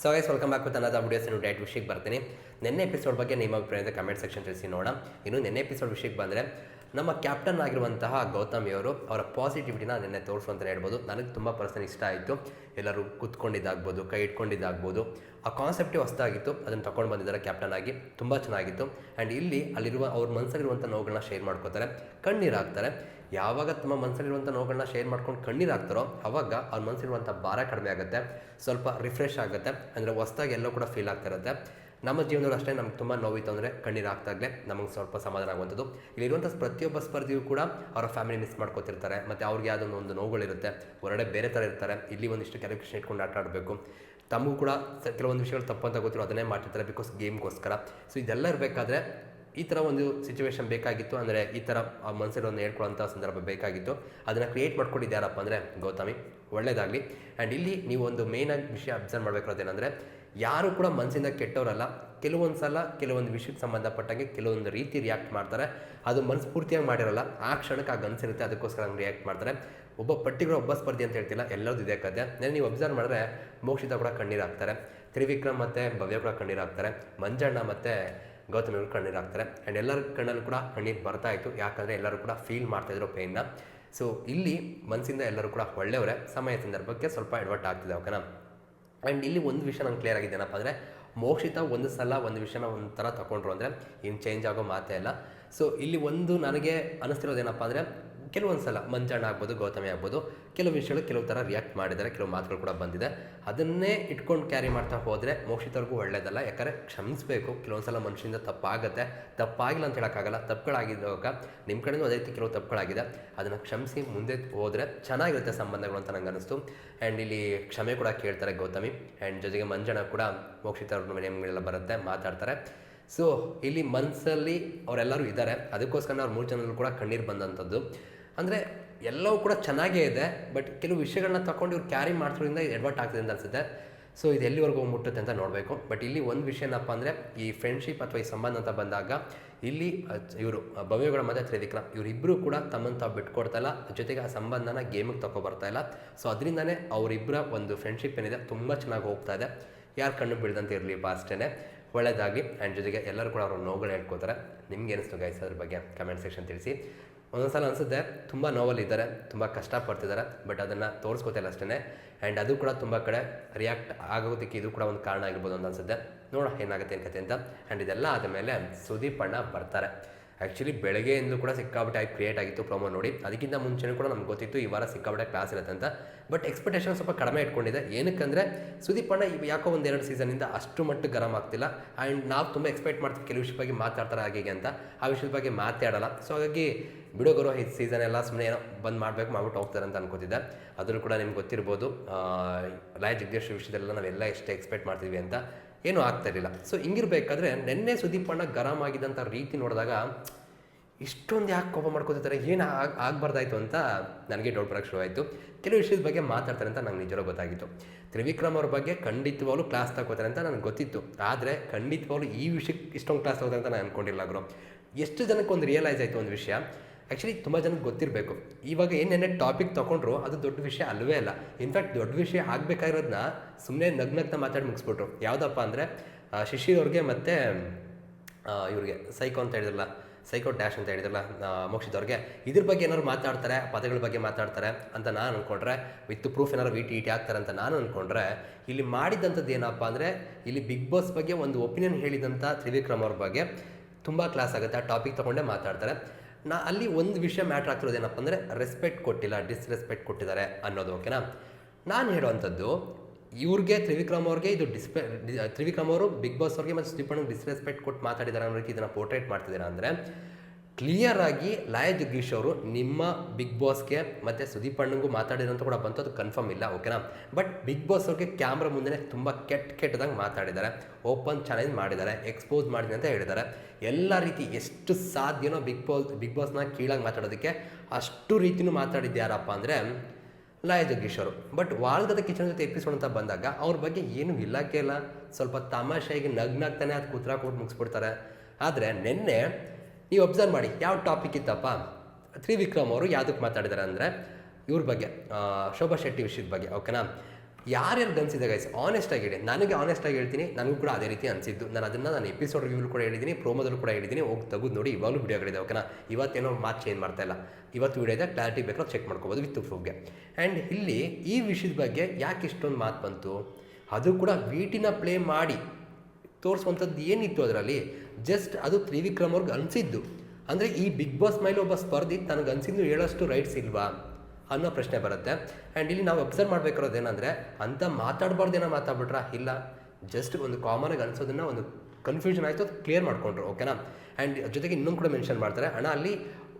So guys welcome back with ಅನ್ನೋದು videos ಇನ್ನು diet ವಿಷಯಕ್ಕೆ ಬರ್ತೀನಿ ನಿನ್ನೆ ಎಪಿಸೋಡ್ ಬಗ್ಗೆ ನಿಮ್ಮ ಅಭಿಪ್ರಾಯದ ಕಮೆಂಟ್ ಸೆಕ್ಷನ್ ತಿಳಿಸಿ ನೋಡೋಣ. ಇನ್ನು ನಿನ್ನೆ ಎಪಿಸೋಡ್ ವಿಷಯಕ್ಕೆ ಬಂದರೆ, ನಮ್ಮ ಕ್ಯಾಪ್ಟನ್ ಆಗಿರುವಂತಹ ಗೌತಮಿಯವರು ಅವರ ಪಾಸಿಟಿವಿಟಿನ ನಿನ್ನೆ ತೋರಿಸು ಅಂತಲೇ ಹೇಳ್ಬೋದು. ನನಗೆ ತುಂಬ ಪರ್ಸನ್ ಇಷ್ಟ ಆಯಿತು. ಎಲ್ಲರೂ ಕೂತ್ಕೊಂಡಿದ್ದಾಗ್ಬೋದು, ಕೈ ಇಟ್ಕೊಂಡಿದ್ದಾಗ್ಬೋದು. ಆ ಕಾನ್ಸೆಪ್ಟೇ ಹೊಸದಾಗಿತ್ತು, ಅದನ್ನು ತಗೊಂಡು ಬಂದಿದ್ದಾರೆ ಕ್ಯಾಪ್ಟನ್ ಆಗಿ, ತುಂಬ ಚೆನ್ನಾಗಿತ್ತು. ಆ್ಯಂಡ್ ಇಲ್ಲಿ ಅಲ್ಲಿರುವ ಅವ್ರ ಮನಸ್ಸಲ್ಲಿರುವಂಥ ನೋವುಗಳನ್ನ ಶೇರ್ ಮಾಡ್ಕೋತಾರೆ, ಕಣ್ಣೀರು ಹಾಕ್ತಾರೆ. ಯಾವಾಗ ತಮ್ಮ ಮನಸ್ಸಲ್ಲಿರುವಂಥ ನೋವುಗಳನ್ನ ಶೇರ್ ಮಾಡ್ಕೊಂಡು ಕಣ್ಣೀರು ಹಾಕ್ತಾರೋ, ಅವಾಗ ಅವ್ರ ಮನಸ್ಸಿರುವಂಥ ಭಾರ ಕಡಿಮೆ ಆಗುತ್ತೆ, ಸ್ವಲ್ಪ ರಿಫ್ರೆಶ್ ಆಗುತ್ತೆ, ಅಂದರೆ ಹೊಸ್ದಾಗಿ ಎಲ್ಲೋ ಕೂಡ ಫೀಲ್ ಆಗ್ತಾ ಇರುತ್ತೆ. ನಮ್ಮ ಜೀವನದಲ್ಲಿ ಅಷ್ಟೇ ನಮ್ಗೆ ತುಂಬ ನೋವಿತ್ತು ಅಂದರೆ ಕಣ್ಣೀರು ಆಗ್ತಾಗಲೇ ನಮಗೆ ಸ್ವಲ್ಪ ಸಮಾಧಾನ ಆಗುವಂಥದ್ದು. ಇಲ್ಲಿರುವಂಥ ಪ್ರತಿಯೊಬ್ಬ ಸ್ಪರ್ಧಿಯು ಕೂಡ ಅವರ ಫ್ಯಾಮಿಲಿ ಮಿಸ್ ಮಾಡ್ಕೊತಿರ್ತಾರೆ, ಮತ್ತು ಅವ್ರಿಗೆ ಯಾವುದೊಂದು ಒಂದು ನೋವುಗಳಿರುತ್ತೆ, ಹೊರಗಡೆ ಬೇರೆ ಥರ ಇರ್ತಾರೆ, ಇಲ್ಲಿ ಒಂದಿಷ್ಟು ಕ್ಯಾಲ್ಕುಲೇಷನ್ ಇಟ್ಕೊಂಡು ಆಟ ಆಡಬೇಕು. ತಮಗೂ ಕೂಡ ಕೆಲವೊಂದು ವಿಷಯಗಳು ತಪ್ಪು ಅಂತ ಗೊತ್ತಿರೋ ಅದನ್ನೇ ಮಾಡ್ತಿರ್ತಾರೆ ಬಿಕಾಸ್ ಗೇಮ್ಗೋಸ್ಕರ ಸೊ ಇದೆಲ್ಲ ಇರಬೇಕಾದ್ರೆ ಈ ಥರ ಒಂದು ಸಿಚುವೇಶನ್ ಬೇಕಾಗಿತ್ತು ಅಂದರೆ ಈ ಥರ ಆ ಒಂದು ಹೇಳ್ಕೊಳ್ಳೋಂಥ ಸಂದರ್ಭ ಬೇಕಾಗಿತ್ತು. ಅದನ್ನು ಕ್ರಿಯೇಟ್ ಮಾಡ್ಕೊಂಡಿದ್ದು ಯಾರಪ್ಪ ಅಂದರೆ ಗೌತಮಿ ಒಳ್ಳೆಯದಾಗಲಿ ಆ್ಯಂಡ್ ಇಲ್ಲಿ ನೀವು ಒಂದು ಮೇಯ್ನಾಗಿ ವಿಷಯ ಅಬ್ಸರ್ವ್ ಮಾಡಬೇಕಾದೇನೆಂದರೆ ಯಾರು ಕೂಡ ಮನಸ್ಸಿಂದ ಕೆಟ್ಟವರಲ್ಲ. ಕೆಲವೊಂದು ಸಲ ಕೆಲವೊಂದು ವಿಷಯಕ್ಕೆ ಸಂಬಂಧಪಟ್ಟಂಗೆ ಕೆಲವೊಂದು ರೀತಿ ರಿಯಾಕ್ಟ್ ಮಾಡ್ತಾರೆ. ಅದು ಮನಸ್ಫೂರ್ತಿಯಾಗಿ ಮಾಡಿರಲ್ಲ. ಆ ಕ್ಷಣಕ್ಕೆ ಆಗ ಅನಿಸಿರುತ್ತೆ ಅದಕ್ಕೋಸ್ಕರ ಹಂಗೆ ರಿಯಾಕ್ಟ್ ಮಾಡ್ತಾರೆ. ಒಬ್ಬ ಪರ್ಟಿಕ್ಯುಲರ್ ಒಬ್ಬ ಸ್ಪರ್ಧಿ ಅಂತ ಹೇಳ್ತಿಲ್ಲ, ಎಲ್ಲರದ್ದು ಇದೇ ಕಥೆ. ನಾನು ನೀವು ಅಬ್ಸರ್ವ್ ಮಾಡಿದ್ರೆ ಮೋಕ್ಷಿತ ಕೂಡ ಕಣ್ಣೀರಾಗ್ತಾರೆ. ತ್ರಿವಿಕ್ರಮ್ ಮತ್ತು ಭವ್ಯ ಕೂಡ ಕಣ್ಣೀರಾಗ್ತಾರೆ. ಮಂಜಣ್ಣ ಮತ್ತು ಗೌತಮ್ ಇವರು ಕಣ್ಣೀರಾಗ್ತಾರೆ. ಆ್ಯಂಡ್ ಎಲ್ಲರ ಕಣ್ಣಲ್ಲೂ ಕೂಡ ಕಣ್ಣೀರು ಬರ್ತಾ ಇತ್ತು. ಯಾಕಂದರೆ ಎಲ್ಲರೂ ಕೂಡ ಫೀಲ್ ಮಾಡ್ತಾಯಿದ್ರು ಪೇಯ್ನ ಸೊ ಇಲ್ಲಿ ಮನಸ್ಸಿಂದ ಎಲ್ಲರೂ ಕೂಡ ಒಳ್ಳೆಯವರೇ. ಸಮಯ ಸಂದರ್ಭಕ್ಕೆ ಸ್ವಲ್ಪ ಎಡ್ವರ್ಟ್ ಆಗ್ತಿದೆ ಓಕೆನಾ ಆ್ಯಂಡ್ ಇಲ್ಲಿ ಒಂದು ವಿಷಯ ನಂಗೆ ಕ್ಲಿಯರ್ ಆಗಿದೆ ಏನಪ್ಪ ಅಂದರೆ, ಮೋಕ್ಷಿತ ಒಂದು ಸಲ ಒಂದು ವಿಷಯನ ಒಂದು ಥರ ತಗೊಂಡ್ರು ಅಂದರೆ ಇನ್ನು ಚೇಂಜ್ ಆಗೋ ಮಾತೇ ಇಲ್ಲ. ಸೊ ಇಲ್ಲಿ ಒಂದು ನನಗೆ ಅನಿಸ್ತಿರೋದೇನಪ್ಪ ಅಂದರೆ ಕೆಲವೊಂದು ಸಲ ಮಂಜಣ್ಣ ಆಗ್ಬೋದು, ಗೌತಮಿ ಆಗ್ಬೋದು, ಕೆಲವು ವಿಷಯಗಳು ಕೆಲವು ಥರ ರಿಯಾಕ್ಟ್ ಮಾಡಿದ್ದಾರೆ, ಕೆಲವು ಮಾತುಗಳು ಕೂಡ ಬಂದಿದೆ. ಅದನ್ನೇ ಇಟ್ಕೊಂಡು ಕ್ಯಾರಿ ಮಾಡ್ತಾ ಹೋದರೆ ಮೋಕ್ಷಿತವ್ರಿಗೂ ಒಳ್ಳೇದಲ್ಲ. ಯಾಕಂದರೆ ಕ್ಷಮಿಸಬೇಕು. ಕೆಲವೊಂದು ಸಲ ಮನುಷ್ಯನಿಂದ ತಪ್ಪಾಗುತ್ತೆ. ತಪ್ಪಾಗಿಲ್ಲ ಅಂತ ಹೇಳೋಕ್ಕಾಗಲ್ಲ. ತಪ್ಪುಗಳಾಗಿದ್ದಾಗ ನಿಮ್ಮ ಕಡೆಯೂ ಅದೇ ರೀತಿ ಕೆಲವು ತಪ್ಪುಗಳಾಗಿದೆ. ಅದನ್ನು ಕ್ಷಮಿಸಿ ಮುಂದೆ ಹೋದರೆ ಚೆನ್ನಾಗಿರುತ್ತೆ ಸಂಬಂಧಗಳು ಅಂತ ನಂಗೆ ಅನಿಸ್ತು ಆ್ಯಂಡ್ ಇಲ್ಲಿ ಕ್ಷಮೆ ಕೂಡ ಕೇಳ್ತಾರೆ ಗೌತಮಿ. ಆ್ಯಂಡ್ ಜೊತೆಗೆ ಮಂಜಣ್ಣ ಕೂಡ ಮೋಕ್ಷಿತವ್ರ ನೇಮ್ಗಳೆಲ್ಲ ಬರುತ್ತೆ, ಮಾತಾಡ್ತಾರೆ. ಸೊ ಇಲ್ಲಿ ಮನಸ್ಸಲ್ಲಿ ಅವರೆಲ್ಲರೂ ಇದ್ದಾರೆ. ಅದಕ್ಕೋಸ್ಕರ ಅವ್ರ ಮೂರು ಜನರು ಕೂಡ ಕಣ್ಣೀರು ಬಂದಂಥದ್ದು. ಅಂದರೆ ಎಲ್ಲವೂ ಕೂಡ ಚೆನ್ನಾಗೇ ಇದೆ ಬಟ್ ಕೆಲವು ವಿಷಯಗಳನ್ನ ತಗೊಂಡು ಇವ್ರು ಕ್ಯಾರಿ ಮಾಡ್ಸೋದ್ರಿಂದ ಎಡ್ವರ್ಟ್ ಆಗ್ತದೆ ಅಂತ ಅನಿಸುತ್ತೆ. ಸೊ ಇದು ಎಲ್ಲಿವರೆಗೂ ಮುಟ್ಟುತ್ತೆ ಅಂತ ನೋಡಬೇಕು. ಬಟ್ ಇಲ್ಲಿ ಒಂದು ವಿಷಯ ಏನಪ್ಪ ಅಂದರೆ, ಈ ಫ್ರೆಂಡ್ಶಿಪ್ ಅಥವಾ ಈ ಸಂಬಂಧ ಅಂತ ಬಂದಾಗ, ಇಲ್ಲಿ ಇವರು, ಭವ್ಯಗಳ ಮತ್ತು ತ್ರಿವಿಕ್ರಮ್ ಇವರಿಬ್ಬರು ಕೂಡ ತಮ್ಮನ್ನು ತಾವು ಬಿಟ್ಕೊಡ್ತಾ ಇಲ್ಲ. ಜೊತೆಗೆ ಆ ಸಂಬಂಧನ ಗೇಮಿಗೆ ತಗೊಬರ್ತಾ ಇಲ್ಲ. ಸೊ ಅದರಿಂದನೇ ಅವರಿಬ್ಬರ ಒಂದು ಫ್ರೆಂಡ್ಶಿಪ್ ಏನಿದೆ, ತುಂಬ ಚೆನ್ನಾಗಿ ಹೋಗ್ತಾ ಇದೆ. ಯಾರು ಕಣ್ಣು ಬೀಳ್ದಂತೆ ಇರಲಿ ಅಷ್ಟೇ ಒಳ್ಳೆಯದಾಗಿ ಆ್ಯಂಡ್ ಜೊತೆಗೆ ಎಲ್ಲರೂ ಕೂಡ ಅವ್ರ ನೋವುಗಳು ಹೇಳ್ಕೊತಾರೆ ನಿಮ್ಗೆ ಅನಿಸ್ತು ಗೈಸ್ ಅದ್ರ ಬಗ್ಗೆ ಕಮೆಂಟ್ ಸೆಕ್ಷನ್ ತಿಳಿಸಿ. ಒಂದೊಂದು ಸಲ ಅನಿಸುತ್ತೆ, ತುಂಬ ನೋವಲ್ಲಿದ್ದಾರೆ, ತುಂಬ ಕಷ್ಟಪಡ್ತಿದ್ದಾರೆ ಬಟ್ ಅದನ್ನು ತೋರಿಸ್ಕೋತಿಲ್ಲ ಅಷ್ಟೇ ಆ್ಯಂಡ್ ಅದು ಕೂಡ ತುಂಬ ಕಡೆ ರಿಯಾಕ್ಟ್ ಆಗೋದಕ್ಕೆ ಇದು ಕೂಡ ಒಂದು ಕಾರಣ ಆಗಿರ್ಬೋದು ಅಂತ ಅನ್ಸುತ್ತೆ. ನೋಡೋಣ ಏನಾಗುತ್ತೆ ಏನು ಕತೆ ಅಂತ. ಆ್ಯಂಡ್ ಇದೆಲ್ಲ ಆದಮೇಲೆ ಸುದೀಪ್ ಅಣ್ಣ ಬರ್ತಾರೆ. ಆ್ಯಕ್ಚುಲಿ ಬೆಳಗ್ಗೆಯಿಂದ ಕೂಡ ಸಿಕ್ಕಾಪಟ್ಟೆ ಆಗಿ ಕ್ರಿಯೇಟ್ ಆಗಿತ್ತು ಪ್ರೊಮೋ ನೋಡಿ. ಅದಕ್ಕಿಂತ ಮುಂಚೆನೂ ಕೂಡ ನಮ್ಗೆ ಗೊತ್ತಿತ್ತು, ಈ ವಾರ ಸಿಕ್ಕಾಪಟ್ಟೆ ಕ್ಲಾಸ್ ಇರುತ್ತೆ ಅಂತ. ಬಟ್ ಎಕ್ಸ್ಪೆಕ್ಟೇಷನ್ ಸ್ವಲ್ಪ ಕಡಿಮೆ ಇಟ್ಕೊಂಡಿದೆ. ಏನಕ್ಕಂದರೆ, ಸುದೀಪ್ ಅಣ್ಣ ಯಾಕೋ ಒಂದು ಎರಡು ಸೀಸನಿಂದ ಅಷ್ಟು ಮಟ್ಟಿಗೆ ಗರಂ ಆಗ್ತಿಲ್ಲ. ಆ್ಯಂಡ್ ನಾವು ತುಂಬ ಎಕ್ಸ್ಪೆಕ್ಟ್ ಮಾಡ್ತೀವಿ ಕೆಲವು ವಿಷಯ ಬಗ್ಗೆ ಮಾತಾಡ್ತಾರೆ ಹಾಗೆ ಅಂತ. ಆ ವಿಷಯದ ಬಗ್ಗೆ ಮಾತಾಡಲ್ಲ. ಸೊ ಹಾಗಾಗಿ ಬಿಡೋಗರು ಈ ಸೀಸನ್ ಎಲ್ಲ ಸುಮ್ಮನೆ ಏನೋ ಬಂದ್ ಮಾಡಬೇಕು ಮಾಡ್ಬಿಟ್ಟು ಹೋಗ್ತಾರೆ ಅಂತ ಅನ್ಕೋತಿದ್ದೆ. ಅದ್ರೂ ಕೂಡ ನಿಮ್ಗೆ ಗೊತ್ತಿರ್ಬೋದು ಲಯ ಜಗದೀಶ್ ವಿಷಯದಲ್ಲ ನಾವೆಲ್ಲ ಎಷ್ಟು ಎಕ್ಸ್ಪೆಕ್ಟ್ ಮಾಡ್ತೀವಿ ಅಂತ. ಏನೂ ಆಗ್ತಾ ಇರಲಿಲ್ಲ. ಸೊ ಹಿಂಗಿರ್ಬೇಕಾದ್ರೆ ನಿನ್ನೆ ಸುದೀಪ್ ಅಣ್ಣ ಗರಂ ಆಗಿದ್ದಂಥ ರೀತಿ ನೋಡಿದಾಗ, ಇಷ್ಟೊಂದು ಯಾಕೆ ಕೋಪ ಮಾಡ್ಕೋತಿರ್ತಾರೆ, ಏನು ಆಗ ಆಗಬಾರ್ದಾಯ್ತು ಅಂತ ನನಗೆ ಡೌಟ್ ಬರೋಕ್ಕೆ ಶುರು ಆಯಿತು ಕೆಲವು ವಿಷಯದ ಬಗ್ಗೆ ಮಾತಾಡ್ತಾರೆ ಅಂತ ನಂಗೆ ನಿಜವಾಗ್ಲೂ ಗೊತ್ತಾಗಿತ್ತು. ತ್ರಿವಿಕ್ರಮ್ ಅವ್ರ ಬಗ್ಗೆ ಖಂಡಿತವಾಗ್ಲೂ ಕ್ಲಾಸ್ ತಗೋತಾರೆ ಅಂತ ನನಗೆ ಗೊತ್ತಿತ್ತು. ಆದರೆ ಖಂಡಿತವಾಗ್ಲೂ ಈ ವಿಷಯಕ್ಕೆ ಇಷ್ಟೊಂದು ಕ್ಲಾಸ್ ತಗೋತಾರೆ ಅಂತ ನಾನು ಅನ್ಕೊಂಡಿಲ್ಲ ಅವರು ಎಷ್ಟು ಜನಕ್ಕೆ ಒಂದು ರಿಯಲೈಸ್ ಆಯಿತು ಒಂದು ವಿಷಯ? ಆ್ಯಕ್ಚುಲಿ ತುಂಬ ಜನಕ್ಕೆ ಗೊತ್ತಿರಬೇಕು. ಇವಾಗ ಏನೇನೇ ಟಾಪಿಕ್ ತೊಗೊಂಡ್ರು ಅದು ದೊಡ್ಡ ವಿಷಯ ಅಲ್ಲವೇ ಅಲ್ಲ. ಇನ್ಫ್ಯಾಕ್ಟ್ ದೊಡ್ಡ ವಿಷಯ ಆಗಬೇಕಾಗಿರೋದನ್ನ ಸುಮ್ಮನೆ ನಗ್ನಗ್ನ ಮಾತಾಡಿ ಮುಗಿಸ್ಬಿಟ್ರು. ಯಾವುದಪ್ಪ ಅಂದರೆ ಶಿಶಿರ್ ಅವ್ರಿಗೆ ಮತ್ತು ಇವ್ರಿಗೆ ಸೈಕೋ ಅಂತ ಹೇಳಿದ್ರಲ್ಲ, ಸೈಕೋ ಡ್ಯಾಶ್ ಅಂತ ಹೇಳಿದ್ರಲ್ಲ ಮೋಕ್ಷಿದವ್ರಿಗೆ ಇದ್ರ ಬಗ್ಗೆ ಏನಾದ್ರು ಮಾತಾಡ್ತಾರೆ, ಪದಗಳ ಬಗ್ಗೆ ಮಾತಾಡ್ತಾರೆ ಅಂತ ನಾನು ಅಂದ್ಕೊಂಡ್ರೆ ವಿತ್ ಪ್ರೂಫ್ ಏನಾದ್ರು ವಿಟಿ ಇಟಿ ಆಗ್ತಾರೆ ಅಂತ ನಾನು ಅಂದ್ಕೊಂಡ್ರೆ ಇಲ್ಲಿ ಮಾಡಿದಂಥದ್ದು ಏನಪ್ಪ ಅಂದರೆ, ಇಲ್ಲಿ ಬಿಗ್ ಬಾಸ್ ಬಗ್ಗೆ ಒಂದು ಒಪಿನಿಯನ್ ಹೇಳಿದಂಥ ತ್ರಿವಿಕ್ರಮ್ ಅವ್ರ ಬಗ್ಗೆ ತುಂಬ ಕ್ಲಾಸ್ ಆಗುತ್ತೆ. ಆ ಟಾಪಿಕ್ ತೊಗೊಂಡೇ ಮಾತಾಡ್ತಾರೆ. ನಾ ಅಲ್ಲಿ ಒಂದು ವಿಷಯ ಮ್ಯಾಟ್ರ್ ಆಗ್ತಿರೋದು ಏನಪ್ಪ ಅಂದರೆ ರೆಸ್ಪೆಕ್ಟ್ ಕೊಟ್ಟಿಲ್ಲ ಡಿಸ್ರೆಸ್ಪೆಕ್ಟ್ ಕೊಟ್ಟಿದ್ದಾರೆ ಅನ್ನೋದು ಓಕೆನಾ ನಾನು ಹೇಳುವಂಥದ್ದು, ಇವ್ರಿಗೆ ತ್ರಿವಿಕ್ರಮ್ ಅವ್ರಿಗೆ ಇದು ಡಿಸ್ಪೆ ತ್ರಿವಿಕ್ರಮ್ ಅವರು ಬಿಗ್ ಬಾಸ್ ಅವ್ರಿಗೆ ಮತ್ತು ಸುದೀಪಣ್ಣಗೆ ಡಿಸ್ರೆಸ್ಪೆಕ್ಟ್ ಕೊಟ್ಟು ಮಾತಾಡಿದ್ದಾರೆ ಅನ್ನೋ ರೀತಿ ಇದನ್ನು ಪೋರ್ಟ್ರೇಟ್ ಮಾಡ್ತಿದ್ದೀರಾ ಅಂದರೆ ಕ್ಲಿಯರ್ ಆಗಿ ಲಾಯ ಜಗ್ಗೀಶ್ ಅವರು ನಿಮ್ಮ ಬಿಗ್ ಬಾಸ್ಗೆ ಮತ್ತು ಸುದೀಪ್ ಅಣ್ಣಂಗೂ ಮಾತಾಡಿರೋಂಥ ಕೂಡ ಬಂತು, ಅದು ಕನ್ಫರ್ಮ್ ಇಲ್ಲ ಓಕೆನಾ ಬಟ್ ಬಿಗ್ ಬಾಸ್ ಅವ್ರಿಗೆ ಕ್ಯಾಮ್ರಾ ಮುಂದೆ ತುಂಬ ಕೆಟ್ಟ ಕೆಟ್ಟದಂಗೆ ಮಾತಾಡಿದ್ದಾರೆ. ಓಪನ್ ಚಾಲೆಂಜ್ ಮಾಡಿದ್ದಾರೆ ಎಕ್ಸ್ಪೋಸ್ ಮಾಡಿದೆ ಅಂತ ಹೇಳಿದ್ದಾರೆ. ಎಲ್ಲ ರೀತಿ ಎಷ್ಟು ಸಾಧ್ಯನೋ ಬಿಗ್ ಬಾಸ್ ಬಿಗ್ ಬಾಸ್ನ ಕೀಳಾಗಿ ಮಾತಾಡೋದಕ್ಕೆ ಅಷ್ಟು ರೀತಿನೂ ಮಾತಾಡಿದ್ಯಾರಪ್ಪ ಅಂದರೆ ಲಾಯ ಜಗ್ಗೀಶ್ ಅವರು. ಬಟ್ ವಾಲ್ಗದ ಕಿಚನ್ ಜೊತೆ ಎಪಿಸೋಡ್ ಅಂತ ಬಂದಾಗ ಅವ್ರ ಬಗ್ಗೆ ಏನು ಇಲ್ಲಕ್ಕೆ ಇಲ್ಲ. ಸ್ವಲ್ಪ ತಮಾಷೆಗೆ ನಗ್ನಾಗ್ತಾನೆ ಅದು ಕುತ್ರ ಕೊಟ್ಟು ಮುಗಿಸ್ಬಿಡ್ತಾರೆ. ಆದರೆ ನಿನ್ನೆ ನೀವು ಅಬ್ಸರ್ವ್ ಮಾಡಿ, ಯಾವ ಟಾಪಿಕ್ ಇತ್ತಪ್ಪ? ತ್ರಿವಿಕ್ರಮ್ ಅವರು ಯಾವುದಕ್ಕೆ ಮಾತಾಡಿದ್ದಾರೆ ಅಂದರೆ, ಇವ್ರ ಬಗ್ಗೆ ಶೋಭಾ ಶೆಟ್ಟಿ ವಿಷಯದ ಬಗ್ಗೆ ಓಕೆನಾ ಯಾರ್ಯಾರು ಅನಿಸಿದೆ ಗೈಸ್ ಆನೆಸ್ಟ್ ಆಗಿ ಹೇಳಿ. ನನಗೆ ಆನೆಸ್ಟ್ ಆಗಿ ಹೇಳ್ತೀನಿ, ನನಗೂ ಕೂಡ ಅದೇ ರೀತಿ ಅನಿಸಿದ್ದು. ನಾನು ಅದನ್ನು ನಾನು ಎಪಿಸೋಡ್ ರಿವ್ಯೂ ಕೂಡ ಹೇಳಿದ್ದೀನಿ ಪ್ರೋಮೋದಲ್ಲೂ ಕೂಡ ಹೇಳಿದ್ದೀನಿ. ಹೋಗಿ ತೆಗೆದು ನೋಡಿ, ಇವಾಗಲೂ ವಿಡಿಯೋಗಳಿದೆ ಓಕೆನಾ ಇವತ್ತೇನೋ ಮಾತು ಚೇಂಜ್ ಮಾಡ್ತಾ ಇಲ್ಲ. ಇವತ್ತು ವಿಡಿಯೋ ಇದೆ ಕ್ಲಾರಿಟಿ ಬೇಕಾದ್ರೆ ಚೆಕ್ ಮಾಡ್ಕೋಬೋದು ವಿತ್ ಪ್ರೂಫ್ಗೆ ಆ್ಯಂಡ್ ಇಲ್ಲಿ ಈ ವಿಷಯದ ಬಗ್ಗೆ ಯಾಕೆ ಇಷ್ಟೊಂದು ಮಾತು ಬಂತು? ಅದು ಕೂಡ ವೀಟಿನ ಪ್ಲೇ ಮಾಡಿ. ತೋರಿಸುವಂಥದ್ದು ಏನಿತ್ತು ಅದರಲ್ಲಿ? ಜಸ್ಟ್ ಅದು ತ್ರಿವಿಕ್ರಮ್ ಅವ್ರಿಗೆ ಅನಿಸಿದ್ದು. ಅಂದರೆ ಈ ಬಿಗ್ ಬಾಸ್ ಮೇಲೆ ಒಬ್ಬ ಸ್ಪರ್ಧಿ ತನಗೆ ಅನಿಸಿದ್ದು ಹೇಳೋಷ್ಟು ರೈಟ್ಸ್ ಇಲ್ವಾ? ಅನ್ನೋ ಪ್ರಶ್ನೆ ಬರುತ್ತೆ. ಆ್ಯಂಡ್ ಇಲ್ಲಿ ನಾವು ಅಬ್ಸರ್ವ್ ಮಾಡಬೇಕಿರೋದು ಏನಂದರೆ, ಅಂತ ಮಾತಾಡಬಾರ್ದೇನೋ ಮಾತಾಡ್ಬಿಟ್ರಾ? ಇಲ್ಲ. ಜಸ್ಟ್ ಒಂದು ಕಾಮನಾಗಿ ಅನ್ಸೋದನ್ನು ಒಂದು ಕನ್ಫ್ಯೂಷನ್ ಆಯಿತು ಅದು ಕ್ಲಿಯರ್ ಮಾಡ್ಕೊಂಡ್ರು ಓಕೆನಾ ಆ್ಯಂಡ್ ಜೊತೆಗೆ ಇನ್ನೊಂದು ಕೂಡ ಮೆನ್ಷನ್ ಮಾಡ್ತಾರೆ. ಅಣ್ಣ, ಅಲ್ಲಿ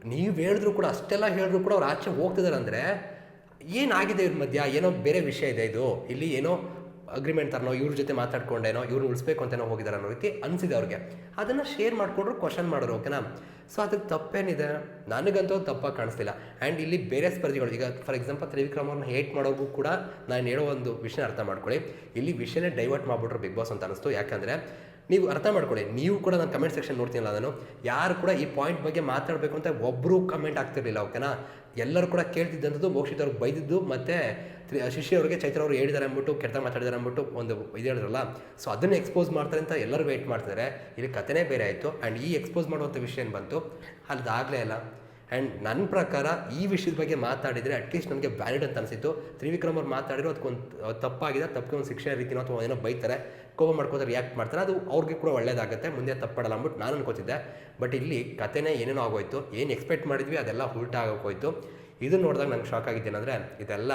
ನೀವು ಹೇಳಿದ್ರು ಕೂಡ, ಅಷ್ಟೆಲ್ಲ ಹೇಳಿದ್ರು ಕೂಡ ಅವ್ರು ಆಚೆ ಹೋಗ್ತಿದ್ದಾರೆ ಅಂದರೆ ಏನಾಗಿದೆ ಇವ್ರ ಮಧ್ಯ? ಏನೋ ಬೇರೆ ವಿಷಯ ಇದೆ ಇದು. ಇಲ್ಲಿ ಏನೋ ಅಗ್ರಿಮೆಂಟ್ ತರನೋ, ಇವ್ರ ಜೊತೆ ಮಾತಾಡ್ಕೊಂಡೇನೋ, ಇವ್ರು ಉಳಿಸ್ಬೇಕು ಅಂತೇನೋ ಹೋಗಿದ್ದಾರೆ ಅನ್ನೋ ರೀತಿ ಅನಿಸಿದೆ ಅವ್ರಿಗೆ. ಅದನ್ನು ಶೇರ್ ಮಾಡಿಕೊಂಡ್ರು ಕ್ವಶನ್ ಮಾಡೋರು ಓಕೆನಾ ಸೊ ಅದಕ್ಕೆ ತಪ್ಪೇನಿದೆ? ನನಗಂತೂ ತಪ್ಪಾಗಿ ಕಾಣಿಸ್ತಿಲ್ಲ. ಆ್ಯಂಡ್ ಇಲ್ಲಿ ಬೇರೆ ಸ್ಪರ್ಧಿಗಳು, ಈಗ ಫಾರ್ ಎಕ್ಸಾಂಪಲ್ ತ್ರಿವಿಕ್ರಮ್ ಅವ್ರನ್ನ ಹೇಟ್ ಮಾಡೋಕ್ಕೂ ಕೂಡ ನಾನು ಹೇಳೋ ಒಂದು ವಿಷಯ ಅರ್ಥ ಮಾಡ್ಕೊಳ್ಳಿ. ಇಲ್ಲಿ ವಿಷಯನೇ ಡೈವರ್ಟ್ ಮಾಡಿಬಿಟ್ರು ಬಿಗ್ ಬಾಸ್ ಅಂತ ಅನಿಸ್ತು. ಯಾಕಂದರೆ ನೀವು ಅರ್ಥ ಮಾಡ್ಕೊಳ್ಳಿ, ನೀವು ಕೂಡ ನಾನು ಕಮೆಂಟ್ ಸೆಕ್ಷನ್ ನೋಡ್ತೀನಲ್ಲ ನಾನು, ಯಾರು ಕೂಡ ಈ ಪಾಯಿಂಟ್ ಬಗ್ಗೆ ಮಾತಾಡಬೇಕು ಅಂತ ಒಬ್ಬರು ಕಮೆಂಟ್ ಆಗ್ತಿರ್ಲಿಲ್ಲ ಓಕೆನಾ ಎಲ್ಲರೂ ಕೂಡ ಕೇಳ್ತಿದ್ದಂಥದ್ದು ಮೋಕ್ಷಿತ್ ಅವ್ರಿಗೆ ಬೈದಿದ್ದು ಮತ್ತು ತ್ರಿ ಶಿಷ್ಯ ಅವರಿಗೆ ಚೈತ್ರ ಅವರು ಹೇಳಿದ್ದಾರೆ ಅಂದ್ಬಿಟ್ಟು ಕೆಟ್ಟ ಮಾತಾಡಿದ್ದಾರೆ ಅಂದ್ಬಿಟ್ಟು ಒಂದು ಇದು ಹೇಳಿದ್ರಲ್ಲ. ಸೊ ಅದನ್ನು ಎಕ್ಸ್ಪೋಸ್ ಮಾಡ್ತಾರೆ ಅಂತ ಎಲ್ಲರೂ ವೆಯ್ಟ್ ಮಾಡ್ತಿದ್ದಾರೆ. ಇಲ್ಲಿ ಕಥೆನೇ ಬೇರೆ ಆಯಿತು. ಆ್ಯಂಡ್ ಈ ಎಕ್ಸ್ಪೋಸ್ ಮಾಡುವಂಥ ವಿಷಯ ಏನು ಬಂತು? ಅದಾಗಲೇ ಇಲ್ಲ ಆ್ಯಂಡ್ ನನ್ನ ಪ್ರಕಾರ ಈ ವಿಷಯದ ಬಗ್ಗೆ ಮಾತಾಡಿದರೆ ಅಟ್ಲೀಸ್ಟ್ ನನಗೆ ವ್ಯಾಲಿಡ್ ಅಂತ ಅನಿಸಿತ್ತು. ತ್ರಿವಿಕ್ರಮ್ ಅವ್ರು ಮಾತಾಡಿರೋ ಅದಕ್ಕೊಂದು ತಪ್ಪಾಗಿದೆ. ತಪ್ಪಿಗೆ ಒಂದು ಶಿಕ್ಷೆ ರೀತಿನೋ ಅಥವಾ ಏನೋ ಬೈತಾರೆ. ಕೋಪ ಮಾಡ್ಕೋತಾರೆ ರಿಯಾಕ್ಟ್ ಮಾಡ್ತಾರೆ. ಅದು ಅವ್ರಿಗೆ ಕೂಡ ಒಳ್ಳೇದಾಗುತ್ತೆ. ಮುಂದೆ ತಪ್ಪಡಲ್ಲ ಅಂದ್ಬಿಟ್ಟು ನಾನು ಅನ್ಕೋತಿದ್ದೆ. ಬಟ್ ಇಲ್ಲಿ ಕಥೆನೇ ಏನೇನೋ ಆಗೋಯ್ತು. ಏನು ಎಕ್ಸ್ಪೆಕ್ಟ್ ಮಾಡಿದ್ವಿ ಅದೆಲ್ಲ ಉಲ್ಟಾ ಆಗೋಕ್ಕೋಯ್ತು ಇದು ನೋಡಿದಾಗ ನಂಗೆ ಶಾಕ್ ಆಗಿದ್ದೇನೆಂದರೆ, ಇದೆಲ್ಲ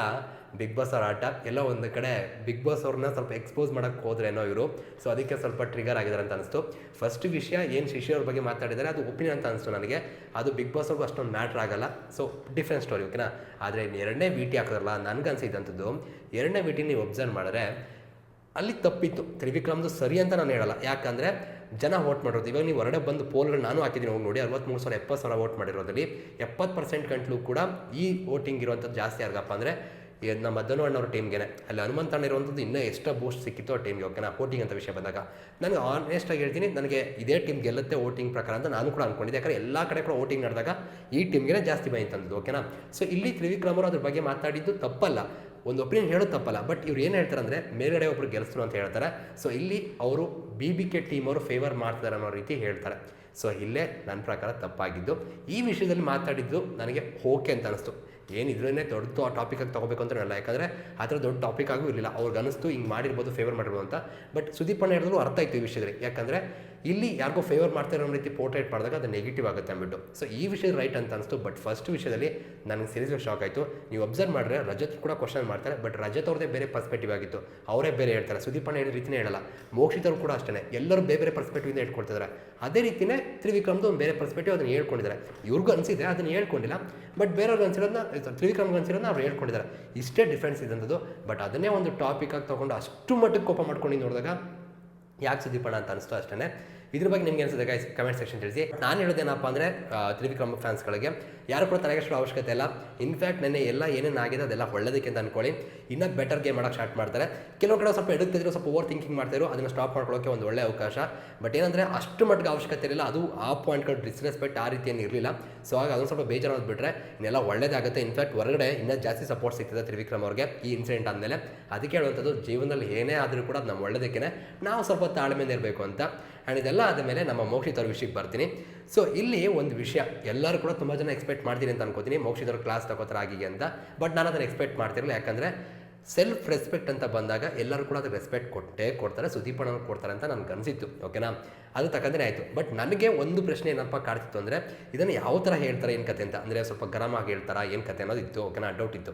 ಬಿಗ್ ಬಾಸ್ ಅವ್ರ ಆಟ. ಎಲ್ಲ ಒಂದು ಕಡೆ ಬಿಗ್ ಬಾಸ್ ಅವ್ರನ್ನ ಸ್ವಲ್ಪ ಎಕ್ಸ್ಪೋಸ್ ಮಾಡೋಕ್ಕೆ ಹೋದ್ರೇನೋ ಇವರು. ಸೊ ಅದಕ್ಕೆ ಸ್ವಲ್ಪ ಟ್ರಿಗರ್ ಆಗಿದ್ದಾರೆ ಅಂತ ಅನಿಸ್ತು. ಫಸ್ಟ್ ವಿಷಯ ಏನು ಶಿಷ್ಯ ಅವ್ರ ಬಗ್ಗೆ ಮಾತಾಡಿದರೆ, ಅದು ಒಪಿನಿಯನ್ ಅಂತ ಅನಿಸ್ತು ನನಗೆ. ಅದು ಬಿಗ್ ಬಾಸ್ ಅವ್ರಿಗೂ ಅಷ್ಟೊಂದು ಮ್ಯಾಟ್ರ್ ಆಗಲ್ಲ. ಸೊ ಡಿಫ್ರೆಂಟ್ ಸ್ಟೋರಿ ಓಕೆನಾ ಆದರೆ ಎರಡನೇ ವಿಟಿ ಹಾಕೋದ್ರಲ್ಲ ನನಗೆ ಅನಿಸಿದಂಥದ್ದು ಎರಡನೇ ವಿಟಿ ನೀವು ಒಬ್ಸರ್ವ್ ಮಾಡಿದ್ರೆ ಅಲ್ಲಿ ತಪ್ಪಿತ್ತು. ತ್ರಿವಿಕ್ರಮ್ದು ಸರಿ ಅಂತ ನಾನು ಹೇಳಲ್ಲ. ಯಾಕಂದರೆ ಜನ ವೋಟ್ ಮಾಡಿರೋದು. ಇವಾಗ ನೀವು ಹೊರಗಡೆ ಬಂದು ಪೋಲ್ಗಳು ನಾನು ಹಾಕಿದ್ದೀನಿ. ಹೋಗಿ ನೋಡಿ ಅರವತ್ತ್ಮೂರು ಸಾವಿರ, ಎಪ್ಪತ್ತು ಸಾವಿರ ವೋಟ್ ಮಾಡಿರೋದ್ರಲ್ಲಿ ಎಪ್ಪತ್ತು ಪರ್ಸೆಂಟ್ ಗಂಟ್ಲು ಕೂಡ ಈ ವೋಟಿಂಗ್ ಇರುವಂಥದ್ದು ಜಾಸ್ತಿ ಯಾರಿಗಪ್ಪ ಅಂದರೆ ನಮ್ಮ ಮದ್ದನು ಅಣ್ಣವ್ರ ಟೀಮ್ಗೆ ಅಲ್ಲಿ ಹನುಮಂತ ಅಣ್ಣ ಇರುವಂಥದ್ದು ಇನ್ನೂ ಎಕ್ಸ್ಟ್ರಾ ಬೂಸ್ಟ್ ಸಿಕ್ಕಿತ್ತು ಆ ಟೀಮ್ಗೆ ಓಕೆನಾ? ವೋಟಿಂಗ್ ಅಂತ ವಿಷಯ ಬಂದಾಗ. ನನಗೆ ಆನೆಸ್ಟಾಗಿ ಹೇಳ್ತೀನಿ, ನನಗೆ ಇದೇ ಟೀಮ್ ಗೆಲ್ಲುತ್ತೆ ವೋಟಿಂಗ್ ಪ್ರಕಾರ ಅಂತ ನಾನು ಕೂಡ ಅಂದ್ಕೊಂಡಿದ್ದೆ ಯಾಕಂದರೆ ಎಲ್ಲ ಕಡೆ ಕೂಡ ವೋಟಿಂಗ್ ನಡೆದಾಗ ಈ ಟೀಮ್ಗೆ ಜಾಸ್ತಿ ಬಂತಂದು ಓಕೆನಾ? ಸೊ ಇಲ್ಲಿ ತ್ರಿವಿಕ್ರಮರು ಅದ್ರ ಬಗ್ಗೆ ಮಾತಾಡಿದ್ದು ತಪ್ಪಲ್ಲ. ಒಂದು ಒಪಿನಿಯನ್ ಹೇಳೋದು ತಪ್ಪಲ್ಲ ಬಟ್ ಇವ್ರು ಏನು ಹೇಳ್ತಾರೆ ಅಂದರೆ ಮೇಲ್ಗಡೆ ಒಬ್ರು ಗೆಲ್ಸರು ಅಂತ ಹೇಳ್ತಾರೆ. ಸೊ ಇಲ್ಲಿ ಅವರು ಬಿ ಬಿ ಕೆ ಟೀಮ್ ಅವರು ಫೇವರ್ ಮಾಡ್ತಾರೆ ಅನ್ನೋ ರೀತಿ ಹೇಳ್ತಾರೆ. ಸೊ ಇಲ್ಲೇ ನನ್ನ ಪ್ರಕಾರ ತಪ್ಪಾಗಿದ್ದು. ಈ ವಿಷಯದಲ್ಲಿ ಮಾತಾಡಿದ್ದು ನನಗೆ ಓಕೆ ಅಂತ ಅನಿಸ್ತು. ಏನಿದ್ರೇ ದೊಡ್ಡ ಟಾಪಿಕಾಗಿ ತೊಗೋಬೇಕು ಅಂತ ಹೇಳಲ್ಲ, ಯಾಕಂದರೆ ಆ ಥರ ದೊಡ್ಡ ಟಾಪಿಕ್ ಆಗೂ ಇರಲಿಲ್ಲ. ಅವ್ರಿಗೆ ಅನಿಸ್ತು, ಹಿಂಗೆ ಮಾಡಿರ್ಬೋದು ಫೇವರ್ ಮಾಡಿರ್ಬೋದು ಅಂತ. ಬಟ್ ಸುದೀಪ್ ಅಣ್ಣ ಹೇಳಿದ್ರು ಅರ್ಥ ಆಯಿತು ಈ ವಿಷಯದಲ್ಲಿ. ಯಾಕಂದರೆ ಇಲ್ಲಿ ಯಾರಿಗೋ ಫೇವರ್ ಮಾಡ್ತಾರೆ ರೀತಿ ಪೋರ್ಟ್ರೇಟ್ ಮಾಡಿದಾಗ ಅದು ನೆಗೆಟಿವ್ ಆಗುತ್ತೆ ಅಂದ್ಬಿಟ್ಟು. ಸೊ ಈ ವಿಷಯ ರೈಟ್ ಅಂತ ಅನಿಸ್ತು. ಬಟ್ ಫಸ್ಟ್ ವಿಷಯದಲ್ಲಿ ನನಗೆ ಸೀರಿಯಸ್ ಶಾಕ್ ಆಯಿತು. ನೀವು ಅಬ್ಸರ್ವ್ ಮಾಡಿದ್ರೆ ರಜತ್ ಕೂಡ ಕ್ವಶನ್ ಮಾಡ್ತಾರೆ. ಬಟ್ ರಜತ್ ಅವ್ರದ್ದೇ ಬೇರೆ ಪರ್ಸ್ಪೆಕ್ಟಿವ್ ಆಗಿತ್ತು. ಅವರೇ ಬೇರೆ ಹೇಳ್ತಾರೆ. ಸುದೀಪ್ ಅಣ್ಣ ಹೇಳಿದ ರೀತಿನೇ ಹೇಳಲ್ಲ. ಮೋಕ್ಷಿತರು ಕೂಡ ಅಷ್ಟೇ ಎಲ್ಲರೂ ಬೇರೆ ಬೇರೆ ಪರ್ಸ್ಪೆಕ್ಟಿವಿಂದ ಹೇಳ್ಕೊಳ್ತಿದ್ದಾರೆ ಅದೇ ರೀತಿಯೇ ತ್ರಿವಿಕ್ರಮ್ದು ಒಂದು ಬೇರೆ ಪರ್ಸ್ಪೆಕ್ಟಿವ್ ಅದನ್ನು ಹೇಳ್ಕೊಂಡಿದ್ದಾರೆ. ಇವ್ರಿಗೂ ಅನಿಸಿದೆ, ಅದನ್ನು ಹೇಳ್ಕೊಂಡಿಲ್ಲ. ಬಟ್ ಬೇರೆಯವ್ರಿಗೆ ಅನ್ಸಿರೋದನ್ನ ತ್ರಿವಿಕ್ರಮ್ಗೆ ಅನ್ಸಿರೋದನ್ನ ಅವ್ರು ಹೇಳ್ಕೊಂಡಿದ್ದಾರೆ. ಇಷ್ಟೇ ಡಿಫ್ರೆನ್ಸ್ ಇದ್ದಂಥದ್ದು. ಬಟ್ ಅದನ್ನೇ ಒಂದು ಟಾಪಿಕ್ ಆಗಿ ತೊಗೊಂಡು ಅಷ್ಟು ಮಟ್ಟಕ್ಕೆ ಕೋಪ ಮಾಡ್ಕೊಂಡು ನೋಡಿದಾಗ ಯಾಕೆ ಸುದೀಪಣ್ಣ ಅಂತ ಅನಿಸ್ತು ಅಷ್ಟೇ ಇದ್ರ ಬಗ್ಗೆ ನಿಮ್ಗೆ ಅನಿಸುತ್ತೆ ಗೈಸ್ ಕಮೆಂಟ್ ಸೆಕ್ಷನ್ ತಿಳಿಸಿ. ನಾನು ಹೇಳೋದೇನಪ್ಪ ಅಂದರೆ ತ್ರಿವಿಕ್ರಮ ಫ್ಯಾನ್ಸ್ಗಳಿಗೆ ಯಾರು ಕೂಡ ತಲೆಗೆಷ್ಟು ಅವಶ್ಯಕತೆ ಇಲ್ಲ. ಇನ್ಫ್ಯಾಕ್ಟ್ ನೆನ್ನೆ ಎಲ್ಲ ಏನೇನು ಆಗಿದೆ ಅದೆಲ್ಲ ಒಳ್ಳೆದಕ್ಕೆ ಅಂತ ಅನ್ಕೊಳ್ಳಿ. ಇನ್ನೂ ಬೆಟರ್ ಗೇಮ್ ಮಾಡೋಕ್ಕೆ ಸ್ಟಾರ್ಟ್ ಮಾಡ್ತಾರೆ. ಕೆಲವು ಕಡೆ ಸ್ವಲ್ಪ ಎಡುತ್ತಿದ್ರು ಸ್ವಲ್ಪ ಓವರ್ ಥಿಂಕಿಂಗ್ ಮಾಡ್ತಾಯಿದ್ರು ಅದನ್ನು ಸ್ಟಾಪ್ ಮಾಡ್ಕೊಳ್ಳೋಕೆ ಒಂದು ಒಳ್ಳೆ ಅವಕಾಶ. ಬಟ್ ಏನಂದರೆ, ಅಷ್ಟು ಮಟ್ಟಿಗೆ ಅವಶ್ಯಕತೆ ಇರಲಿಲ್ಲ. ಅದು ಆ ಪಾಯಿಂಟ್ಗಳು ಡಿಸ್ರೆಸ್ಪೆಕ್ಟ್ ಆ ರೀತಿ ಏನು ಇರಲಿಲ್ಲ. ಸೊ ಆಗ ಅದೊಂದು ಸ್ವಲ್ಪ ಬೇಜಾರು ಬಿಟ್ಟರೆ ಇನ್ನೆಲ್ಲ ಒಳ್ಳೇದಾಗುತ್ತೆ. ಇನ್ಫ್ಯಾಕ್ಟ್ ಹೊರಗಡೆ ಇನ್ನೂ ಜಾಸ್ತಿ ಸಪೋರ್ಟ್ ಸಿಗ್ತದೆ ತ್ರಿವಿಕ್ರಮ್ ಅವ್ರಿಗೆ ಈ ಇನ್ಸಿಡೆಂಟ್ ಆದಮೇಲೆ. ಅದಕ್ಕೆ ಹೇಳುವಂಥದ್ದು, ಜೀವನದಲ್ಲಿ ಏನೇ ಆದರೂ ಕೂಡ ನಮ್ಮ ಒಳ್ಳೇದಕ್ಕೆ ನಾವು ಸ್ವಲ್ಪ ತಾಳ್ಮೆಯಿಂದ ಇರಬೇಕು ಅಂತ. ಆ್ಯಂಡ್ ಇದೆಲ್ಲ ಆದಮೇಲೆ ನಮ್ಮ ಮೋಕ್ಷಿತರ ವಿಷಯಕ್ಕೆ ಬರ್ತೀನಿ. ಸೊ ಇಲ್ಲಿ ಒಂದು ವಿಷಯ. ಎಲ್ಲರೂ ಕೂಡ ತುಂಬ ಜನ ಎಕ್ಸ್ಪೆಕ್ಟ್ ಮಾಡ್ತೀನಿ ಅಂತ ಅನ್ಕೋತೀನಿ. ಮೋಕ್ಷಿತರು ಕ್ಲಾಸ್ ತಗೋತಾರೆ ಆಗಿಗೆ ಅಂತ. ಬಟ್ ನಾನು ಅದನ್ನು ಎಕ್ಸ್ಪೆಕ್ಟ್ ಮಾಡ್ತಿರಲಿಲ್ಲ. ಯಾಕಂದರೆ ಸೆಲ್ಫ್ ರೆಸ್ಪೆಕ್ಟ್ ಅಂತ ಬಂದಾಗ ಎಲ್ಲರೂ ಕೂಡ ಅದಕ್ಕೆ ರೆಸ್ಪೆಕ್ಟ್ ಕೊಟ್ಟೇ ಕೊಡ್ತಾರೆ ಸುದೀಪಣ್ಣ ಕೊಡ್ತಾರೆ ಅಂತ ನನಗೆ ಅನಿಸಿತ್ತು. ಓಕೆನಾ ಅದು ತಕ್ಕಂದ್ರೆ ಆಯಿತು. ಬಟ್ ನನಗೆ ಒಂದು ಪ್ರಶ್ನೆ ಏನಪ್ಪ ಕಾಡ್ತಿತ್ತು ಅಂದರೆ ಇದನ್ನು ಯಾವ ಥರ ಹೇಳ್ತಾರೆ ಏನು ಕತೆ ಅಂತ? ಅಂದರೆ ಸ್ವಲ್ಪ ಗರಮಾಗಿ ಹೇಳ್ತಾರಾ? ಏನು ಕತೆ ಅನ್ನೋದು ಇತ್ತು. ಓಕೆನಾ ಡೌಟ್ ಇತ್ತು.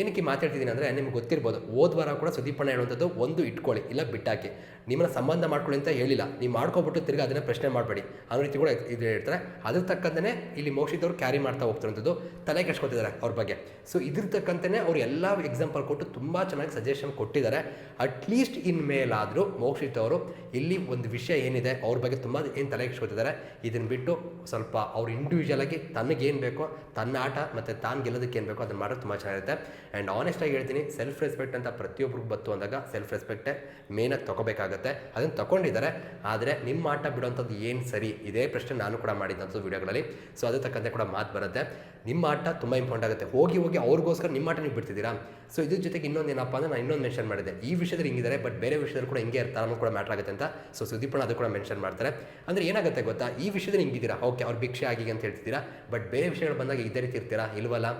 ಏನಕ್ಕೆ ಮಾತಾಡ್ತಿದ್ದೀನಿ ಅಂದರೆ ನಿಮ್ಗೆ ಗೊತ್ತಿರ್ಬೋದು, ಹೋದ ವಾರ ಕೂಡ ಸುದೀಪಣ್ಣ ಹೇಳುವಂಥದ್ದು ಒಂದು ಇಟ್ಕೊಳ್ಳಿ, ಇಲ್ಲ ಬಿಟ್ಟಾಕಿ. ನಿಮ್ಮನ್ನ ಸಂಬಂಧ ಮಾಡ್ಕೊಳ್ಳಿ ಅಂತ ಹೇಳಿಲ್ಲ. ನೀವು ಮಾಡ್ಕೊಬಿಟ್ಟು ತಿರ್ಗಿ ಅದನ್ನು ಪ್ರಶ್ನೆ ಮಾಡಬೇಡಿ. ಅನ್ನೋ ರೀತಿ ಕೂಡ ಇದು ಹೇಳ್ತಾರೆ. ಅದ್ರ ತಕ್ಕಂತೆ ಇಲ್ಲಿ ಮೋಕ್ಷಿತವ್ರು ಕ್ಯಾರಿ ಮಾಡ್ತಾ ಹೋಗ್ತಿರೋಂಥದ್ದು ತಲೆ ಕೆಡ್ಸ್ಕೊತಿದ್ದಾರೆ ಅವ್ರ ಬಗ್ಗೆ. ಸೊ ಇದ್ರ ತಕ್ಕಂತೆ ಅವರು ಎಲ್ಲ ಎಕ್ಸಾಂಪಲ್ ಕೊಟ್ಟು ತುಂಬ ಚೆನ್ನಾಗಿ ಸಜೆಷನ್ ಕೊಟ್ಟಿದ್ದಾರೆ. ಅಟ್ಲೀಸ್ಟ್ ಇನ್ಮೇಲಾದರೂ ಮೋಕ್ಷಿತ್ ಅವರು ಇಲ್ಲಿ ಒಂದು ವಿಷಯ ಏನಿದೆ ಅವ್ರ ಬಗ್ಗೆ ತುಂಬ ಏನು ತಲೆ ಕೆಡ್ಸ್ಕೊತಿದ್ದಾರೆ ಇದನ್ನು ಬಿಟ್ಟು ಸ್ವಲ್ಪ ಅವ್ರು ಇಂಡಿವಿಜುವಲ್ ಆಗಿ ತನಗೇನು ಬೇಕೋ, ತನ್ನ ಆಟ ಮತ್ತು ತಾನು ಗೆಲ್ಲೋದಕ್ಕೆ ಏನು ಬೇಕೋ ಅದನ್ನು ಮಾಡೋದು ತುಂಬ ಚೆನ್ನಾಗಿರುತ್ತೆ. ಆ್ಯಂಡ್ ಆನೆಸ್ಟಾಗಿ ಹೇಳ್ತೀನಿ ಸೆಲ್ಫ್ ರೆಸ್ಪೆಕ್ಟ್ ಅಂತ ಪ್ರತಿಯೊಬ್ಬರಿಗೆ ಬತ್ತು ಅಂದಾಗ ಸೆಲ್ಫ್ ರೆಸ್ಪೆಕ್ಟೇ ಮೇನಾಗಿ ತೊಗೋಬೇಕಾಗತ್ತೆ. ಅದನ್ನು ತೊಗೊಂಡಿದ್ದಾರೆ ಆದರೆ ನಿಮ್ಮ ಆಟ ಬಿಡುವಂಥದ್ದು ಏನು ಸರಿ? ಇದೇ ಪ್ರಶ್ನೆ ನಾನು ಕೂಡ ಮಾಡಿದ್ದಂಥದ್ದು ವೀಡಿಯೋಗಳಲ್ಲಿ. ಸೊ ಅದೇ ತಕ್ಕಂತೆ ಕೂಡ ಮಾತು ಬರುತ್ತೆ. ನಿಮ್ಮ ಆಟ ತುಂಬ ಇಂಪಾರ್ಟೆಂಟ್ ಆಗುತ್ತೆ. ಹೋಗಿ ಹೋಗಿ ಅವ್ರಿಗೋಸ್ಕರ ನಿಮ್ಮ ಆಟ ನೀವು ಬಿಡ್ತಿದ್ದೀರಾ? ಸೊ ಇದ್ರ ಜೊತೆಗೆ ಇನ್ನೊಂದು ಏನಪ್ಪ ಅಂದರೆ ನಾನು ಇನ್ನೊಂದು ಮೆನ್ಷನ್ ಮಾಡಿದೆ. ಈ ವಿಷಯದಲ್ಲಿ ಹಿಂಗಿದ್ದಾರೆ ಬಟ್ ಬೇರೆ ವಿಷಯದಲ್ಲಿ ಕೂಡ ಹಿಂಗೆ ಇರ್ತಾರೆ ಅನ್ನೋ ಕೂಡ ಮ್ಯಾಟ್ರ್ ಆಗುತ್ತೆ ಅಂತ. ಸೊ ಸುದೀಪಣ್ಣ ಅದು ಕೂಡ ಮೆನ್ಷನ್ ಮಾಡ್ತಾರೆ. ಅಂದರೆ ಏನಾಗುತ್ತೆ ಗೊತ್ತಾ? ಈ ವಿಷಯದಲ್ಲಿ ಹಿಂಗಿದ್ದೀರಾ? ಓಕೆ ಅವ್ರು ಭಿಕ್ಷೆ ಆಗಿ ಅಂತ ಹೇಳ್ತಿದ್ದೀರಾ? ಬಟ್ ಬೇರೆ ವಿಷಯಗಳು ಬಂದಾಗ ಇದೇ ರೀತಿ ಇರ್ತೀರಾ? ಇಲ್ವಲ್ಲ?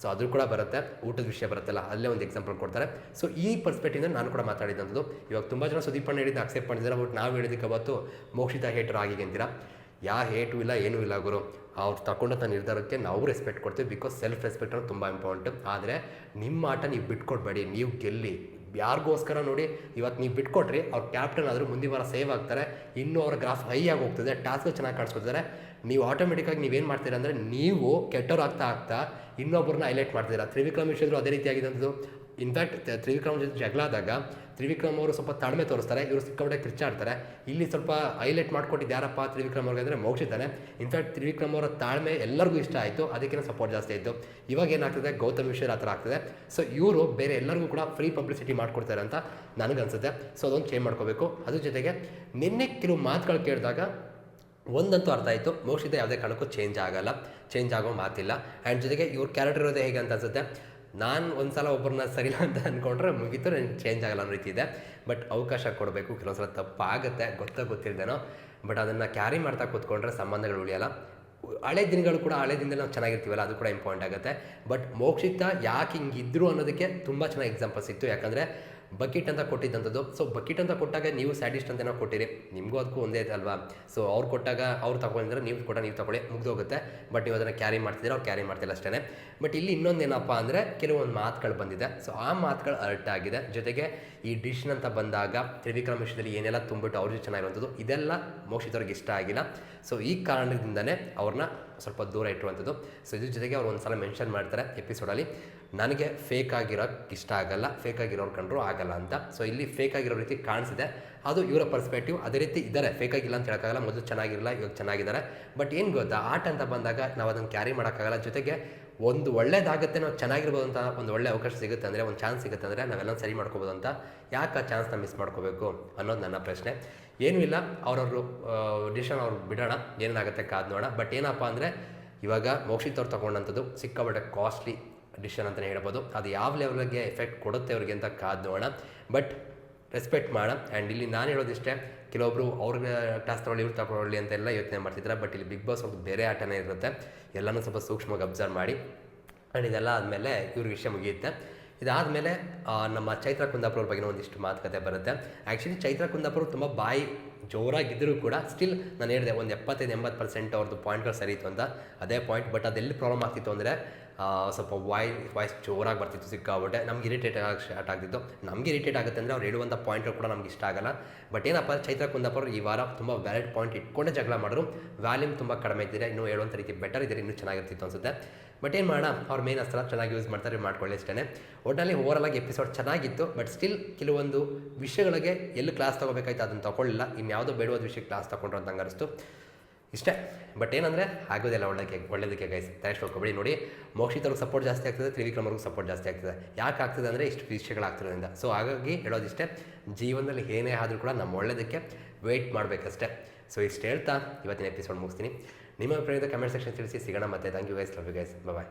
ಸೊ ಅದು ಕೂಡ ಬರುತ್ತೆ. ಊಟದ ವಿಷಯ ಬರುತ್ತಲ್ಲ, ಅಲ್ಲೇ ಒಂದು ಎಕ್ಸಾಂಪಲ್ ಕೊಡ್ತಾರೆ. ಸೊ ಈ ಪರ್ಸ್ಪೆಕ್ಟಿಂದ ನಾನು ಕೂಡ ಮಾತಾಡಿದಂಥದ್ದು. ಇವಾಗ ತುಂಬ ಜನ ಸುದೀಪಣ್ಣ ಹೇಳಿದ್ದು ಅಕ್ಸೆಪ್ಟ್ ಮಾಡಿದ್ದಾರೆ? ಬಟ್ ನಾವು ಹೇಳಿದ್ದಕ್ಕೆ ಅವತ್ತು ಮೋಕ್ಷಿತ ಹೇಟರ್ ಆಗಿ ಅಂತೀರಾ? ಯಾ ಹೇಟು ಇಲ್ಲ, ಏನೂ ಇಲ್ಲ ಗುರು. ಅವ್ರು ತಗೊಂಡಂಥ ನಿರ್ಧಾರಕ್ಕೆ ನಾವು ರೆಸ್ಪೆಕ್ಟ್ ಕೊಡ್ತೀವಿ ಬಿಕಾಸ್ ಸೆಲ್ಫ್ ರೆಸ್ಪೆಕ್ಟ್ ಅನ್ನೋದು ತುಂಬ ಇಂಪಾರ್ಟೆಂಟ್ ಆದರೆ ನಿಮ್ಮ ಆಟ ನೀವು ಬಿಟ್ಕೊಡ್ಬೇಡಿ. ನೀವು ಗೆಲ್ಲಿ. ಯಾರಿಗೋಸ್ಕರ ನೋಡಿ ಇವತ್ತು ನೀವು ಬಿಟ್ಕೊಟ್ರಿ ಅವ್ರು ಕ್ಯಾಪ್ಟನ್ ಆದರೂ ಮುಂದಿನ ವಾರ ಸೇವ್ ಆಗ್ತಾರೆ. ಇನ್ನೂ ಅವ್ರ ಗ್ರಾಫ್ ಹೈ ಆಗಿ ಹೋಗ್ತದೆ. ಟಾಸ್ಕ್ ಚೆನ್ನಾಗಿ ಕಾಣಿಸ್ಕೊತಿದ್ದಾರೆ ನೀವು ಆಟೋಮೆಟಿಕ್ಕಾಗಿ ನೀವೇನು ಮಾಡ್ತೀರಾ ಅಂದರೆ ನೀವು ಕೆಟ್ಟವ್ರು ಆಗ್ತಾ ಆಗ್ತಾ ಇನ್ನೊಬ್ಬರನ್ನ ಹೈಲೈಟ್ ಮಾಡ್ತಿದ್ದೀರಾ ತ್ರಿವಿಕ್ರಮ್ ವಿಷಯದ್ರು ಅದೇ ರೀತಿಯಾಗಿದ್ದಂಥದ್ದು. ಇನ್ಫ್ಯಾಕ್ಟ್ ತ್ರಿವಿಕ್ರಮ್ ಜೊತೆ ಜಗಳ ಆದಾಗ ತ್ರಿವಿಕ್ರಮ್ ಅವರು ಸ್ವಲ್ಪ ತಾಳ್ಮೆ ತೋರಿಸ್ತಾರೆ. ಇವರು ಸಿಕ್ಕಾಪಟ್ಟೆ ಕಿರ್ಚಾಡ್ತಾರೆ. ಇಲ್ಲಿ ಸ್ವಲ್ಪ ಹೈಲೈಟ್ ಮಾಡಿಕೊಟ್ಟಿದ್ದು ಯಾರಪ್ಪ ತ್ರಿವಿಕ್ರಮ್ ಅವ್ರಿಗೆ ಅಂದರೆ ಮೋಕ್ಷಿತಾನೆ. ಇನ್ಫ್ಯಾಕ್ಟ್ ತ್ರಿವಿಕ್ರಮ್ ಅವರ ತಾಳ್ಮೆ ಎಲ್ಲರಿಗೂ ಇಷ್ಟ ಆಯಿತು. ಅದಕ್ಕೆ ಸಪೋರ್ಟ್ ಜಾಸ್ತಿ ಆಯಿತು. ಇವಾಗ ಏನಾಗ್ತದೆ? ಗೌತಮ್ ವಿಷಯ ಆ ಥರ ಆಗ್ತದೆ. ಸೊ ಇವರು ಬೇರೆ ಎಲ್ಲರಿಗೂ ಕೂಡ ಫ್ರೀ ಪಬ್ಲಿಸಿಟಿ ಮಾಡ್ಕೊಡ್ತಾರೆ ಅಂತ ನನಗನ್ಸುತ್ತೆ. ಸೊ ಅದೊಂದು ಚೇಂಜ್ ಮಾಡ್ಕೋಬೇಕು. ಅದ್ರ ಜೊತೆಗೆ ನಿನ್ನೆ ಕೆಲವು ಮಾತುಗಳು ಕೇಳಿದಾಗ ಒಂದಂತೂ ಅರ್ಥ ಆಯಿತು. ಮೋಕ್ಷಿತ ಯಾವುದೇ ಕಾರಣಕ್ಕೂ ಚೇಂಜ್ ಆಗಲ್ಲ. ಚೇಂಜ್ ಆಗೋ ಮಾತಿಲ್ಲ. ಆ್ಯಂಡ್ ಜೊತೆಗೆ ಇವ್ರ ಕ್ಯಾರೆಕ್ಟರ್ ಇರೋದೇ ಹೇಗೆ ಅಂತ ಅನ್ಸುತ್ತೆ? ನಾನು ಒಂದು ಸಲ ಒಬ್ಬರನ್ನ ಸರಿ ಅಂತ ಅಂದ್ಕೊಂಡ್ರೆ ಮುಗಿತು ನನಗೆ ಚೇಂಜ್ ಆಗಲ್ಲ ಅನ್ನೋ ರೀತಿ ಇದೆ. ಬಟ್ ಅವಕಾಶ ಕೊಡಬೇಕು. ಕೆಲವೊಂದು ಸಲ ತಪ್ಪಾಗುತ್ತೆ. ಗೊತ್ತಾಗ ಗೊತ್ತಿಲ್ಲದೇನೋ ಬಟ್ ಅದನ್ನು ಕ್ಯಾರಿ ಮಾಡ್ತಾ ಕೂತ್ಕೊಂಡ್ರೆ ಸಂಬಂಧಗಳು ಉಳಿಯಲ್ಲ. ಹಳೆ ದಿನಗಳು ಕೂಡ ಹಳೆ ದಿನದಲ್ಲಿ ನಾವು ಚೆನ್ನಾಗಿರ್ತೀವಲ್ಲ, ಅದು ಕೂಡ ಇಂಪಾರ್ಟೆಂಟ್ ಆಗುತ್ತೆ. ಬಟ್ ಮೋಕ್ಷಿತ ಯಾಕೆ ಹಿಂಗಿದ್ರು ಅನ್ನೋದಕ್ಕೆ ತುಂಬ ಚೆನ್ನಾಗಿ ಎಕ್ಸಾಂಪಲ್ಸ್ ಇತ್ತು. ಯಾಕಂದರೆ ಬಕೆಟ್ ಅಂತ ಕೊಟ್ಟಿದ್ದಂಥದ್ದು. ಸೊ ಬಕೆಟ್ ಅಂತ ಕೊಟ್ಟಾಗ ನೀವು ಸ್ಯಾಡಿಸ್ಟ್ ಅಂತ ಏನೋ ಕೊಟ್ಟಿರಿ. ನಿಮಗೂ ಅದಕ್ಕೂ ಒಂದೇ ಇದೆ ಅಲ್ವಾ? ಸೊ ಅವ್ರು ಕೊಟ್ಟಾಗ ಅವ್ರು ತಗೊಂಡಿದ್ರೆ ನೀವು ಕೂಡ ನೀವು ತಗೊಳ್ಳಿ. ಮುಗ್ದೋಗುತ್ತೆ. ಬಟ್ ನೀವು ಅದನ್ನು ಕ್ಯಾರಿ ಮಾಡ್ತಿದ್ರೆ ಅವ್ರು ಕ್ಯಾರಿ ಮಾಡ್ತಿಲ್ಲ ಅಷ್ಟೇ ಬಟ್ ಇಲ್ಲಿ ಇನ್ನೊಂದು ಏನಪ್ಪ ಅಂದರೆ ಕೆಲವೊಂದು ಮಾತುಗಳು ಬಂದಿದೆ. ಸೊ ಆ ಮಾತುಗಳು ಅರ್ಟ್ ಆಗಿದೆ. ಜೊತೆಗೆ ಈ ಡಿಶ್ ಅಂತ ಬಂದಾಗ ತ್ರಿವಿಕ್ರಮ ವಿಷಯದಲ್ಲಿ ಏನೆಲ್ಲ ತುಂಬಿಟ್ಟು ಅವ್ರಿಗೆ ಚೆನ್ನಾಗಿರುವಂಥದ್ದು, ಇದೆಲ್ಲ ಮೋಕ್ಷಿತವ್ರಿಗೆ ಇಷ್ಟ ಆಗಿಲ್ಲ. ಸೊ ಈ ಕಾರಣದಿಂದನೇ ಅವ್ರನ್ನ ಸ್ವಲ್ಪ ದೂರ ಇಟ್ಟಿರುವಂಥದ್ದು. ಸೊ ಇದ್ರ ಜೊತೆಗೆ ಅವ್ರು ಒಂದು ಸಲ ಮೆನ್ಷನ್ ಮಾಡ್ತಾರೆ ಎಪಿಸೋಡಲ್ಲಿ ನನಗೆ ಫೇಕ್ ಆಗಿರೋಕ್ಕೆ ಇಷ್ಟ ಆಗಲ್ಲ ಫೇಕ್ ಆಗಿರೋರು ಕಂಡ್ರು ಆಗಲ್ಲ ಅಂತ. ಸೊ ಇಲ್ಲಿ ಫೇಕ್ ಆಗಿರೋ ರೀತಿ ಕಾಣಿಸಿದೆ. ಅದು ಇವರ ಪರ್ಸ್ಪೆಕ್ಟಿವ್ ಅದೇ ರೀತಿ ಇದ್ದಾರೆ ಫೇಕ್ ಆಗಿಲ್ಲ ಅಂತ ಹೇಳೋಕ್ಕಾಗಲ್ಲ, ಮೊದಲು ಚೆನ್ನಾಗಿರಲ್ಲ, ಇವಾಗ ಚೆನ್ನಾಗಿದ್ದಾರೆ. ಬಟ್ ಏನು ಗೊತ್ತಾ, ಆಟ ಅಂತ ಬಂದಾಗ ನಾವು ಅದನ್ನು ಕ್ಯಾರಿ ಮಾಡೋಕ್ಕಾಗಲ್ಲ. ಜೊತೆಗೆ ಒಂದು ಒಳ್ಳೇದಾಗುತ್ತೆ ನಾವು ಚೆನ್ನಾಗಿರ್ಬೋದು ಅಂತ ಒಂದು ಒಳ್ಳೆ ಅವಕಾಶ ಸಿಗುತ್ತೆ ಅಂದರೆ, ಒಂದು ಚಾನ್ಸ್ ಸಿಗುತ್ತೆ ಅಂದರೆ ನಾವೆಲ್ಲ ಸರಿ ಮಾಡ್ಕೋಬೋದು ಅಂತ ಯಾಕೆ ಆ ಚಾನ್ಸ್ನ ಮಿಸ್ ಮಾಡ್ಕೋಬೇಕು ಅನ್ನೋದು ನನ್ನ ಪ್ರಶ್ನೆ. ಏನೂ ಇಲ್ಲ, ಅವ್ರವ್ರು ಡಿಸಿಷನ್ ಅವ್ರು ಬಿಡೋಣ ಏನೇನಾಗುತ್ತೆ ಕಾದು ನೋಡೋಣ. ಬಟ್ ಏನಪ್ಪ ಅಂದರೆ, ಇವಾಗ ಮೋಕ್ಷಿತವ್ರು ತೊಗೊಂಡಂಥದ್ದು ಸಿಕ್ಕಾಪಟ್ಟೆ ಕಾಸ್ಟ್ಲಿ ಡಿಸಿಷನ್ ಅಂತಲೇ ಹೇಳ್ಬೋದು. ಅದು ಯಾವ ಲೆವೆಲ್ಗೆ ಎಫೆಕ್ಟ್ ಕೊಡುತ್ತೆ ಅವ್ರಿಗೆ ಅಂತ ಕಾದು ನೋಡೋಣ. ಬಟ್ ರೆಸ್ಪೆಕ್ಟ್ ಮಾಡ. ಆ್ಯಂಡ್ ಇಲ್ಲಿ ನಾನು ಹೇಳೋದಿಷ್ಟೇ ಕೆಲವೊಬ್ಬರು ಅವ್ರಿಗೆ ಟಾಸ್ ತೊಗೊಳ್ಳಿ, ಇವ್ರು ತಗೊಳ್ಳಿ ಅಂತೆಲ್ಲ ಯೋಚನೆ ಮಾಡ್ತಿದ್ದಾರೆ ಬಟ್ ಇಲ್ಲಿ ಬಿಗ್ ಬಾಸ್ ಅವ್ರದ್ದು ಬೇರೆ ಆಟನೇ ಇರುತ್ತೆ. ಎಲ್ಲನೂ ಸ್ವಲ್ಪ ಸೂಕ್ಷ್ಮವಾಗಿ ಅಬ್ಸರ್ವ್ ಮಾಡಿ. ಆ್ಯಂಡ್ ಇದೆಲ್ಲ ಆದಮೇಲೆ ಇವ್ರ ವಿಷಯ ಮುಗಿಯುತ್ತೆ. ಇದಾದಮೇಲೆ ನಮ್ಮ ಚೈತ್ರ ಕುಂದಾಪುರ ಬಗ್ಗೆ ಒಂದಿಷ್ಟು ಮಾತುಕತೆ ಬರುತ್ತೆ. ಆ್ಯಕ್ಚುಲಿ ಚೈತ್ರ ಕುಂದಾಪುರ ತುಂಬ ಬಾಯಿ ಜೋರಾಗಿದ್ದರೂ ಕೂಡ ಸ್ಟಿಲ್ ನಾನು ಹೇಳಿದೆ ಒಂದು ಎಪ್ಪತ್ತೈದು, ಎಂಬತ್ತು ಪರ್ಸೆಂಟ್ ಅವ್ರದ್ದು ಪಾಯಿಂಟ್ಗಳು ಸರಿ ಇತ್ತು ಅಂತ. ಅದೇ ಪಾಯಿಂಟ್ ಬಟ್ ಅದೆಲ್ಲಿ ಪ್ರಾಬ್ಲಮ್ ಆಗ್ತಿತ್ತು ಅಂದರೆ ಸ್ವಲ್ಪ ವಾಯ್ ವಾಯ್ಸ್ ಜೋರಾಗಿ ಬರ್ತಿತ್ತು ಸಿಕ್ಕಾಬಿಟ್ಟೆ ನಮ್ಗೆ ಇರಿಟೇಟ್ ಆಗಿ ಸ್ಟಾರ್ಟ್ ಆಗ್ತಿತ್ತು. ನಮಗೆ ಇರಿಟೇಟ್ ಆಗುತ್ತೆ ಅಂದರೆ ಅವ್ರು ಹೇಳುವಂಥ ಪಾಯಿಂಟ್ಗಳು ಕೂಡ ನಮ್ಗೆ ಇಷ್ಟ ಆಗಲ್ಲ. ಬಟ್ ಏನಪ್ಪ, ಚೈತ್ರ ಕುಂದಾಪುರ ಈ ವಾರ ತುಂಬ ವ್ಯಾಲಿಡ್ ಪಾಯಿಂಟ್ ಇಟ್ಕೊಂಡೇ ಜಗಳ ಮಾಡಿದ್ರು. ವ್ಯಾಲ್ಯೂಮ್ ತುಂಬ ಕಡಿಮೆ ಇದ್ದರೆ ಇನ್ನೂ ಹೇಳುವಂಥ ರೀತಿ ಬೆಟರ್ ಇದ್ದರೆ ಇನ್ನೂ ಚೆನ್ನಾಗಿರ್ತಿತ್ತು ಅನ್ಸುತ್ತೆ. ಬಟ್ ಏನು ಮಾಡೋಣ? ಅವ್ರ ಮೇನ್ ಅಸ್ತ್ರ ಚೆನ್ನಾಗಿ ಯೂಸ್ ಮಾಡ್ತಾರೆ, ಮಾಡ್ಕೊಳ್ಳಿ ಅಷ್ಟೇ ಒಟ್ಟಲ್ಲಿ ಓವರಾಲ್ ಆಗಿ ಎಪಿಸೋಡ್ ಚೆನ್ನಾಗಿತ್ತು ಬಟ್ ಸ್ಟಿಲ್ ಕೆಲವೊಂದು ವಿಷಯಗಳಿಗೆ ಎಲ್ಲಿ ಕ್ಲಾಸ್ ತೊಗೋಬೇಕಾಯ್ತು, ಅದನ್ನು ತೊಗೊಳ್ಳಿಲ್ಲ. ಇನ್ಯಾವುದೋ ಬೇಡವಾದ ವಿಷಯಕ್ಕೆ ಕ್ಲಾಸ್ ತೊಗೊಂಡ್ರು ಅಂತ ಅನ್ನಿಸ್ತು ಇಷ್ಟೇ. ಬಟ್ ಏನಂದರೆ, ಆಗೋದಿಲ್ಲ, ಒಳ್ಳೆಗೆ ಒಳ್ಳೆಯದಕ್ಕೆ ಗೈಸ್ ತಲೆಷ್ಟು ಹೋಗ್ಕೊಬೇಡಿ ನೋಡಿ. ಮೋಕ್ಷಿತವ್ರಿಗೆ ಸಪೋರ್ಟ್ ಜಾಸ್ತಿ ಆಗ್ತದೆ, ತ್ರಿವಿಕ್ರಮರಿಗೂ ಸಪೋರ್ಟ್ ಜಾಸ್ತಿ ಆಗ್ತದೆ. ಯಾಕೆ ಆಗ್ತದೆ ಅಂದರೆ, ಇಷ್ಟು ವಿಷಯಗಳಾಗ್ತಿರೋದ್ರಿಂದ ಸೊ ಹಾಗಾಗಿ ಹೇಳೋದಿಷ್ಟೇ ಜೀವನದಲ್ಲಿ ಏನೇ ಆದರೂ ಕೂಡ ನಮ್ಮ ಒಳ್ಳೆಯದಕ್ಕೆ ವೆಯ್ಟ್ ಮಾಡಬೇಕಷ್ಟೇ. ಸೊ ಇಷ್ಟು ಹೇಳ್ತಾ, ಇವತ್ತಿನ ಎಪಿಸೋಡ್ ಮುಗಿಸ್ತೀನಿ. ನಿಮ್ಮ ಅಭಿಪ್ರಾಯದ ಕಮೆಂಟ್ ಸೆಕ್ಷನ್ ತಿಳಿಸಿ ಸಿಗೋಣ ಮತ್ತೆ. Thank you guys love you guys bye